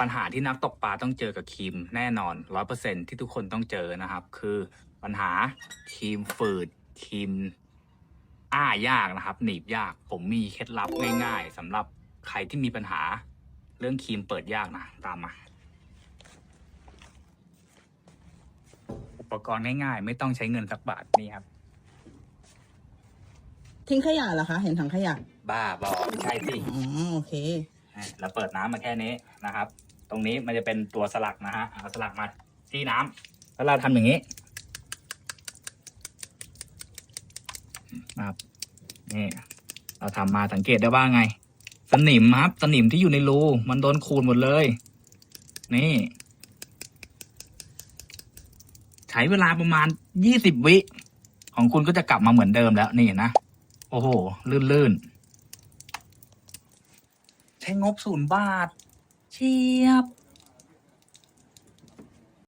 ปัญหาที่นักตกปลาต้องเจอกับครีมแน่นอนร้อยเปอร์เซ็นที่ทุกคนต้องเจอนะครับ คือปัญหาครีมฝืดครีมอ้ายากนะครับ หนีบยาก ผมมีเคล็ดลับง่าย ๆสำหรับใครที่มีปัญหาเรื่องครีมเปิดยากนะตามมา อุปกรณ์ง่ายๆ ไม่ต้องใช้เงินสักบาทนี่ครับ ทิ้งขยะเหรอคะ เห็นถังขยะบ้าบอไม่ใช่สิ อ๋อโอเค อะเราเปิดน้ำมาแค่นี้นะครับ ตรงนี้มันจะเป็นตัวสลักนะฮะเอาสลักมาที่น้ำแล้วเราทำอย่างนี้นะครับนี่เราทำมาสังเกตได้ว่าไง สนิมครับ สนิมที่อยู่ในรูมันโดนขูดหมดเลย นี่ ใช้เวลาประมาณยี่สิบวิ ของคุณก็จะกลับมาเหมือนเดิมแล้วนี่นะ โอ้โห ลื่นๆ ใช้งบศูนย์บาท เชียบ